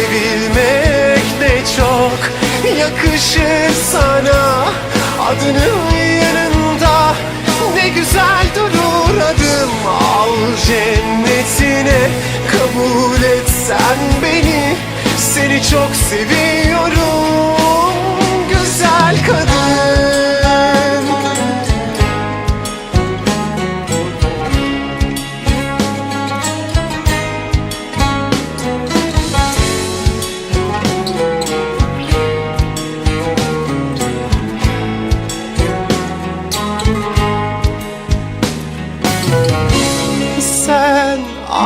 Sevilmek ne çok yakışır sana. Adının yanında ne güzel durur adım. Al cennetine kabul et sen beni. Seni çok seviyorum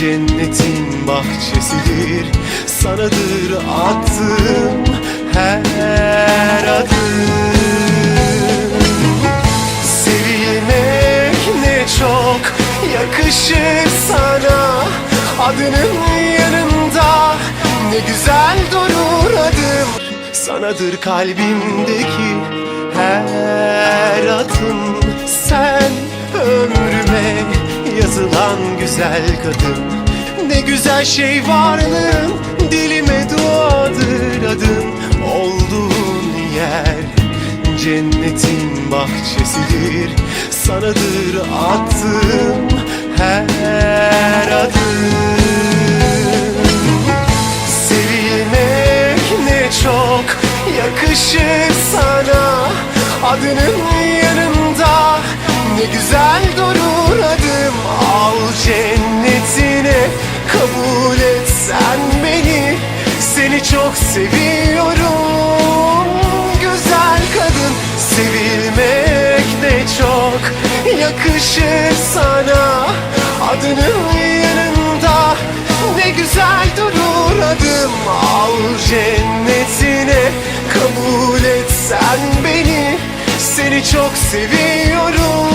Cennetin bahçesidir. Sanadır attığım her adım. Sevilmek ne çok yakışır sana. Adının yanında ne güzel durur adım. Sanadır kalbimdeki her adım. Sen güzel kadın. Ne güzel şey varlığın dilime duadır adın. Olduğun yer cennetin bahçesidir. Sanadır attığım her adım. Sevilmek ne çok yakışır sana. Adının yanında ne güzel durur adım sen beni Seni çok seviyorum